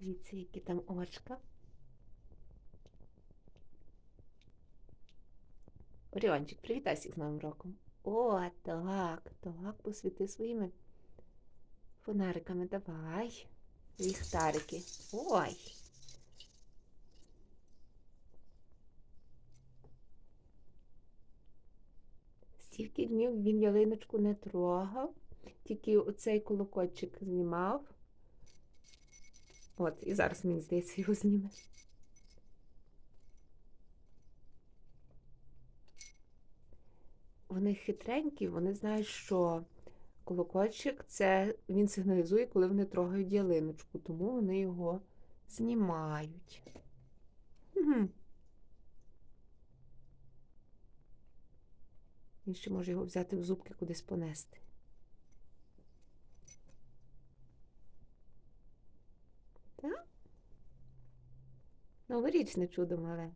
Дивіться, які там очка. Оріончик, привітай всіх з Новим роком. О, так, так, посвіти своїми фонариками. Давай. Ліхтарики. Ой. Стільки днів він ялиночку не трогав, тільки оцей колокольчик знімав. От, і зараз, мені здається, його зніме. Вони хитренькі, вони знають, що колокольчик це він сигналізує, коли вони трогають ялиночку, тому вони його знімають. Він ще може його взяти в зубки кудись понести. Так? Новорічне чудо мале.